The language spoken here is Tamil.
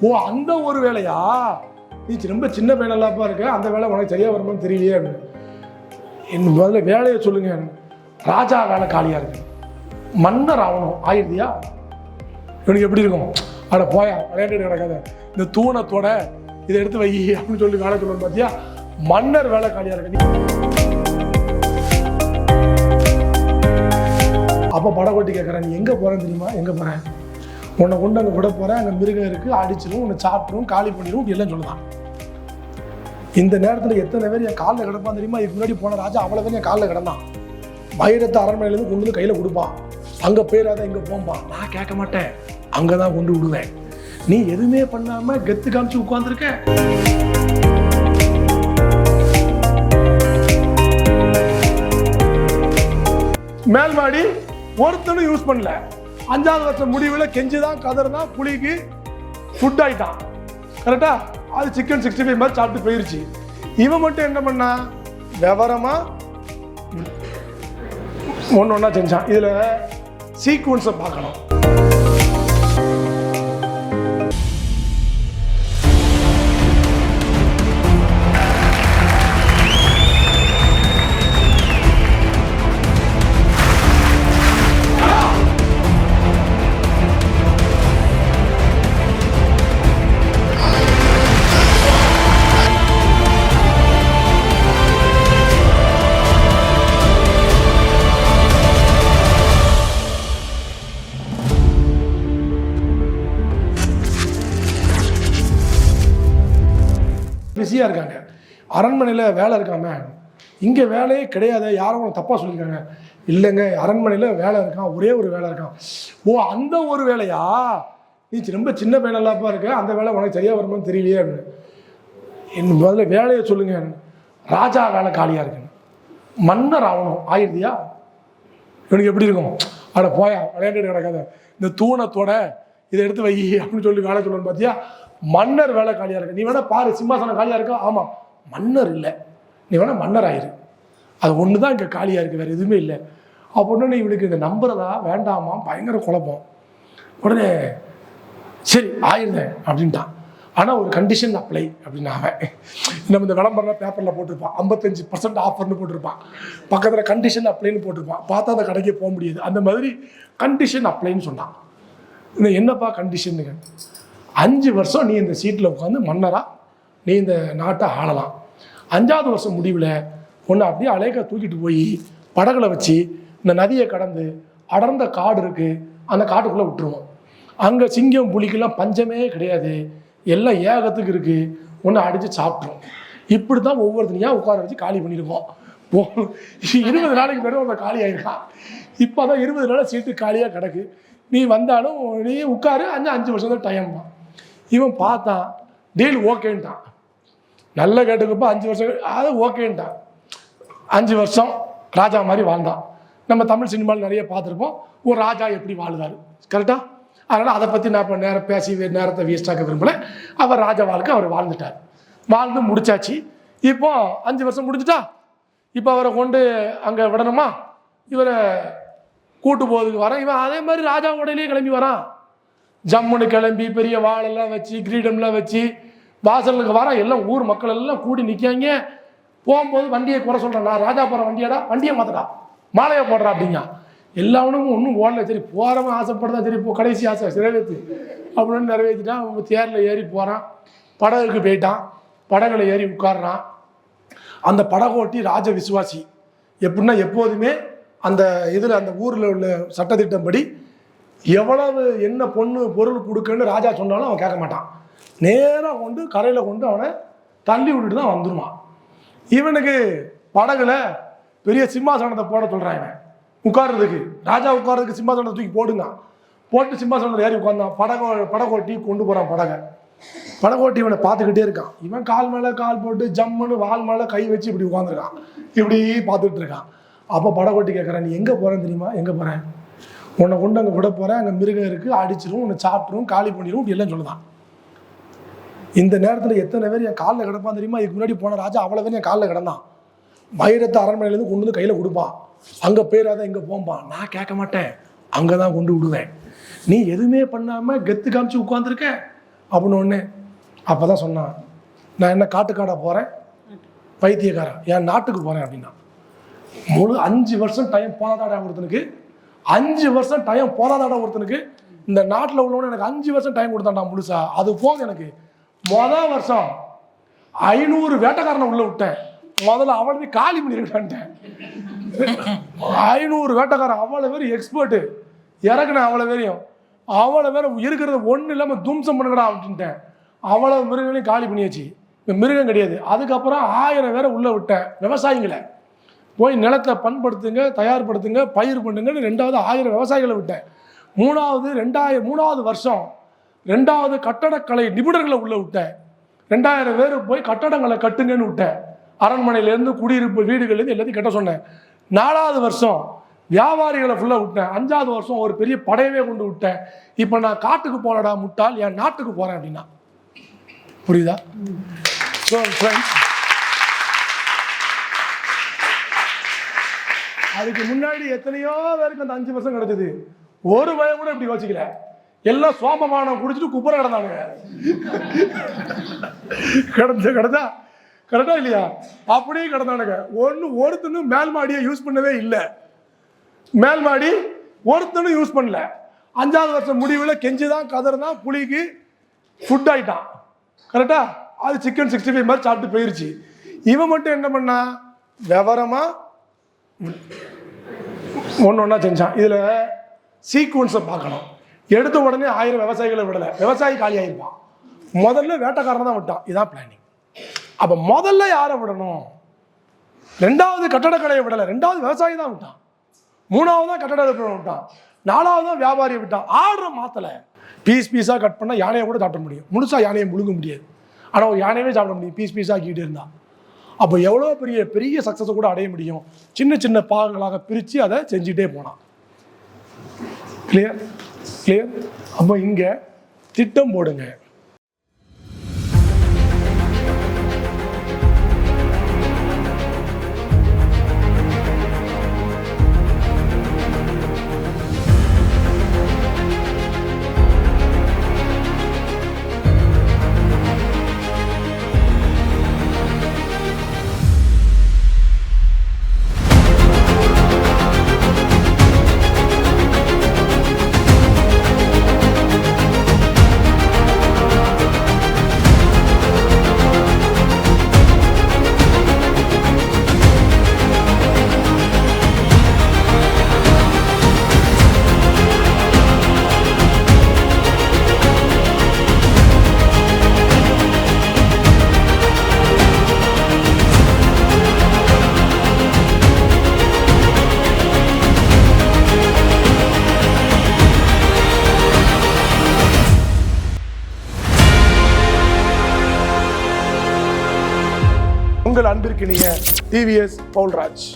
ஓ அந்த ஒரு வேலையா? நீ ரொம்ப சின்ன பையனல்லாப்பா இருக்க. அந்த வேலை உனக்கு சரியா வருமான்னு தெரியலையே என் முதல்ல வேலையை சொல்லுங்க. ராஜா வேலை காலியா இருக்கு. மன்னர் ஆகணும். ஆயிருதியா இவனுக்கு எப்படி இருக்கும்? அட போயா விளையாட்டு கிடக்காத. இந்த தூணத்தோட இதை எடுத்து வை அப்படின்னு சொல்லி வேலை சொல்லணும் பார்த்தியா மன்னர் வேலை காலியா இருக்கு. நீ- அப்போ படகோட்டி கேட்குறேன் நீ எங்கே போகிறேன்னு தெரியுமா? எங்கே போகிறேன் உன்னை கொண்டு அங்கே விட போகிறேன் அங்கே மிருகம் இருக்குது அடிச்சிடும் உன்னை சாப்பிடும் காலி பண்ணிடும் இப்படி எல்லாம் சொல்லலாம் இந்த நேரத்தில் எத்தனை பேர் என் காலில் கிடப்பான் தெரியுமா? இதுக்கு முன்னாடி போன ராஜா அவ்வளோ பேர் என் காலில் கிடந்தான். வைரத்தை அரண்மனையிலேருந்து கொண்டு வந்து கையில் கொடுப்பான். அங்கே போயிடாத இங்கே போம்பான். நான் கேட்க மாட்டேன். அங்கே தான் கொண்டு விடுவேன். நீ எதுவுமே பண்ணாமல் கெத்து காமிச்சு உட்காந்துருக்க மேல்மாடி ஒருத்தனும் யூஸ் பண்ணல. அஞ்சாவது வருஷம் முடிவில் கெஞ்சி தான் கதர் புளிக்கு ஃபுட் ஆயிட்டான் கரெக்டா அது சிக்கன் சிக்ஸ்டி ஃபைவ் மாதிரி சாப்பிட்டு போயிருச்சு. இவன் மட்டும் என்ன பண்ணா? விவரமாக ஒன்று ஒன்றா செஞ்சான். இதில் சீக்வன்ஸை பார்க்கணும். பிஸியாக இருக்காங்க. அரண்மனையில் வேலை இருக்காம இங்கே வேலையே கிடையாது யாரும் உனக்கு தப்பாக சொல்லியிருக்காங்க. இல்லைங்க அரண்மனையில் வேலை இருக்கான் ஒரே ஒரு வேலை இருக்கான். ஓ அந்த ஒரு வேலையா? நீ ரொம்ப சின்ன பையனல்லாப்பா இருக்க அந்த வேலை உனக்கு சரியாக வருமான்னு தெரியலையே. அப்படின்னு என் முதல்ல வேலையை சொல்லுங்க. ராஜா வேலை காலியாக இருக்குன்னு மன்னர் ஆகணும். ஆயிடுதியா இவனுக்கு எப்படி இருக்கும்? அட போயா விளையாட்டு கிடக்காத. இந்த தூணை இதை எடுத்து வை அப்படின்னு சொல்லி வேலை சொல்லணும் பார்த்தியா மன்னர் வேலை காலியாக இருக்கு. நீ வேணா பாரு சிம்மாசனம் காலியாக இருக்கா? ஆமாம் மன்னர் இல்லை. நீ வேணா மன்னர் ஆயிரு அது ஒன்று தான் இங்கே காலியாக இருக்குது வேறு எதுவுமே இல்லை. அப்படின்னு இவனுக்கு இந்த நம்புறதா? வேண்டாமா பயங்கர குழப்பம். உடனே சரி ஆயிருந்தேன் அப்படின்ட்டான். ஆனால் ஒரு கண்டிஷன் அப்ளை அப்படின்னு அவன். நம்ம இந்த விளம்பரம் பேப்பரில் போட்டிருப்பான். ஐம்பத்தஞ்சு பர்சன்ட் ஆஃபர்னு போட்டிருப்பான். பக்கத்தில் கண்டிஷன் அப்ளைன்னு போட்டிருப்பான். பார்த்தா அந்த கடைக்கே போக முடியாது. அந்த மாதிரி கண்டிஷன் அப்ளைன்னு சொன்னான். இந்த என்னப்பா கண்டிஷனுங்க அஞ்சு வருஷம் நீ இந்த சீட்டில் உட்காந்து மன்னராக நீ இந்த நாட்டை ஆளலாம். அஞ்சாவது வருஷம் முடிவில் ஒன்று அப்படியே அலேக்க தூக்கிட்டு போய் படகுல வச்சு இந்த நதியை கடந்து அடர்ந்த காடு இருக்குது அந்த காட்டுக்குள்ளே விட்டுருவோம் அங்கே சிங்கம் புலிக்கெல்லாம் பஞ்சமே கிடையாது. எல்லாம் ஏகத்துக்கு இருக்குது ஒன்று அடித்து சாப்பிட்ரும் இப்படி தான் ஒவ்வொருத்தனையாக உட்கார வச்சு காலி பண்ணியிருக்கோம் ஓ இருபது நாளைக்கு பிறகு அந்த காலி ஆயிருக்கான் இப்போ தான் இருபது நாள் சீட்டு காலியாக கிடக்கு. நீ வந்தாலும் நீ உட்காரு அஞ்சு அஞ்சு வருஷம் தான் டைம் தான் இவன் பார்த்தான். டீல் ஓகேன்ட்டான். நல்ல கேட்டுக்கப்போ அஞ்சு வருஷம் அது ஓகேன்ட்டான். அஞ்சு வருஷம் ராஜா மாதிரி வாழ்ந்தான். நம்ம தமிழ் சினிமாவில் நிறைய பார்த்துருப்போம். ஒரு ராஜா எப்படி வாழுதாரு? கரெக்டாக அதனால் அதை பற்றி நான் இப்போ நேரம் பேசி நேரத்தை வேஸ்டாக்க விரும்பலை. அவர் ராஜா வாழ்க்கை அவர் வாழ்ந்துட்டார். வாழ்ந்து முடிச்சாச்சு. இப்போ அஞ்சு வருஷம் முடிஞ்சிட்டா? இப்போ அவரை கொண்டு அங்கே விடணுமா? இவரை கூட்டு போகிறதுக்கு வரான். இவன் அதே மாதிரி ராஜா உடையிலேயே கிளம்பி வரான். ஜம்முன்னு கிளம்பி பெரிய வாளெல்லாம் வச்சு கிரீடம்லாம் வச்சு வாசலுக்கு வர எல்லாம் ஊர் மக்கள் எல்லாம் கூடி நிற்காங்க போகும்போது வண்டியை குறை சொல்கிறேன் நான் ராஜா போகிற வண்டியாடா வண்டியை மாத்தடா. மாலையை போடுறா அப்படிங்க எல்லாவனும் ஒன்றும் ஓடல. சரி போகிறவன் ஆசைப்படுறதா சரி இப்போ கடைசி ஆசை நிறைவேற்று அப்படின்னு நிறைவேற்றிட்டான் அவன் தேரில் ஏறி போகிறான் படகுக்கு போயிட்டான். படகுல ஏறி உட்காடுறான் அந்த படகோட்டி ராஜ விசுவாசி. எப்படின்னா எப்போதுமே அந்த இதில் அந்த ஊரில் உள்ள சட்டத்திட்டம்படி எவ்வளவு என்ன பொண்ணு பொருள் கொடுக்கன்னு ராஜா சொன்னாலும் அவன் கேட்க மாட்டான். நேராக கொண்டு கரையில் கொண்டு அவனை தள்ளி விட்டுட்டு தான் வந்துடுவான் இவனுக்கு படகுல பெரிய சிம்மாசனத்தை போட சொல்கிறான் இவன். உட்கார்றதுக்கு. ராஜா உட்கார்றதுக்கு சிம்மாசனத்தை தூக்கி போடுங்க. போட்டு சிம்மாசனத்தில் ஏறி உட்காந்தான் படகோ படகோட்டி கொண்டு போகிறான் படகை. படகோட்டி இவனை பார்த்துக்கிட்டே இருக்கான். இவன் கால் மேலே கால் போட்டு ஜம்முன்னு வால் மேலே கை வச்சு இப்படி உட்காந்துருக்கான் இப்படி பார்த்துட்டு இருக்கான். அப்போ படகோட்டி கேட்குறான் நீ எங்கே போகிறேன்னு தெரியுமா? எங்கே போகிறேன் உன்னை கொண்டு அங்கே விட போகிறேன் அங்கே மிருகம் இருக்குது அடிச்சிரும். உன்னை சாப்பிட்ரும் காலி பண்ணிடும் இப்படி எல்லாம் சொல்லுதான். இந்த நேரத்தில் எத்தனை பேர் என் காலில் கிடப்பான் தெரியுமா? இதுக்கு முன்னாடி போன ராஜா அவ்வளோ பேர் என் காலில் கிடந்தான். வைரத்தை அரண்மனையிலேருந்து கொண்டு வந்து கையில் கொடுப்பான். அங்கே போயிடாத இங்கே போம்பான். நான் கேட்க மாட்டேன். அங்கே தான் கொண்டு விடுவேன். நீ எதுவுமே பண்ணாமல் கெத்து காமிச்சு உட்காந்துருக்க அப்படின்னு ஒன்று அப்போ தான் சொன்னான். நான் என்ன காட்டுக்காடா போகிறேன் பைத்தியக்காரன். என் நாட்டுக்கு போகிறேன் அப்படின்னா. முழு அஞ்சு வருஷம் டைம் போனதாடா ஒருத்தனுக்கு அஞ்சு வருஷம் டைம் போதாதாடா ஒருத்தனுக்கு. இந்த நாட்டில் உள்ளவனு எனக்கு அஞ்சு வருஷம் டைம் கொடுத்தான்டா முழுசா. அது போக எனக்கு. மொதல் வருஷம் ஐநூறு வேட்டைக்காரனை உள்ள விட்டேன். முதல்ல அவ்வளவு காலி பண்ணிருக்கான்ட்டேன் ஐநூறு வேட்டைக்காரன் அவ்வளோ பேர் எக்ஸ்பர்ட்டு இறக்குனேன் அவ்வளோ பேரையும். அவ்வளோ பேர் இருக்கிறது ஒன்றும் இல்லாமல் தும்சம் பண்ணுங்கடா அப்படின்ட்டேன். அவ்வளோ மிருகங்களையும் காலி பண்ணியாச்சு. மிருகம் கிடையாது. அதுக்கப்புறம் ஆயிரம் பேரை உள்ளே விட்டேன். விவசாயிங்களை. போய் நிலத்தை பண்படுத்துங்க தயார்படுத்துங்க பயிர் பண்ணுங்கன்னு ரெண்டாவது ஆயிரம் விவசாயிகளை விட்டேன். மூணாவது ரெண்டாயிரம் மூணாவது வருஷம் ரெண்டாவது கட்டடக்கலை நிபுணர்களை உள்ள விட்டேன். ரெண்டாயிரம் பேர் போய் கட்டடங்களை கட்டுங்கன்னு விட்டேன். அரண்மனையிலேருந்து குடியிருப்பு வீடுகள்லேருந்து எல்லாத்தையும் கட்ட சொன்னேன். நாலாவது வருஷம் வியாபாரிகளை ஃபுல்லாக விட்டேன். அஞ்சாவது வருஷம் ஒரு பெரிய படையவே கொண்டு விட்டேன். இப்போ நான் காட்டுக்கு போனடா முட்டாள் என் நாட்டுக்கு போகிறேன் அப்படின்னா. புரியுதா? ஸோ ஃப்ரெண்ட்ஸ் அதுக்கு முன்னாடி எத்தனையோ பேருக்கு அந்த அஞ்சு வருஷம் கிடைச்சது ஒரு பயம் கூட இப்படி யோசிக்கல. எல்லாம் சோமமானம் குடிச்சிட்டு குப்புற கிடந்தானுங்க. கிடந்த கிடந்தா கரெக்டா இல்லையா? அப்படியே கிடந்தானுங்க. ஒன்று ஒருத்தனும் மேல் மாடியை யூஸ் பண்ணவே இல்லை. மேல் மாடி ஒருத்தனும் யூஸ் பண்ணல. அஞ்சாவது வருஷம் முடிவில் கெஞ்சி தான் கதர் தான் புளிக்கு ஃபுட் ஆயிட்டான் கரெக்டா அது சிக்கன் சிக்ஸ்டி ஃபைவ் மாதிரி சாப்பிட்டு போயிருச்சு. இவன் மட்டும் என்ன பண்ணா? விவரமா ஒன்று ஒன்றா செஞ்சான். இதில் சீக்வன்ஸை பார்க்கணும். எடுத்த உடனே ஆயிரம் விவசாயிகளை விடலை. விவசாயி காலி ஆயிருப்பான் முதல்ல வேட்டைக்காரன் தான் விட்டான். இதான் பிளானிங் அப்போ முதல்ல யாரை விடணும்? ரெண்டாவது கட்டடக்கலையை விடலை. ரெண்டாவது விவசாயி தான் விட்டான். மூணாவது தான் கட்டட விட்டான். நாலாவது தான் வியாபாரியை விட்டான். ஆர்டர் மாற்றலை பீஸ் பீஸாக கட் பண்ணால் யானையை கூட சாப்பிட முடியும். முழுசாக யானையை முழுங்க முடியாது. ஆனால் ஒரு யானையவே சாப்பிட முடியும். பீஸ் பீஸாக ஆக்கிட்டு இருந்தால் அப்போ எவ்வளோ பெரிய பெரிய சக்ஸஸை கூட அடைய முடியும்? சின்ன சின்ன பாகங்களாக பிரித்து அதை செஞ்சுட்டே போனான் கிளியர் கிளியர் அப்போ இங்கே திட்டம் போடுங்க. உங்கள் டிவிஎஸ் பவுல்ராஜ்.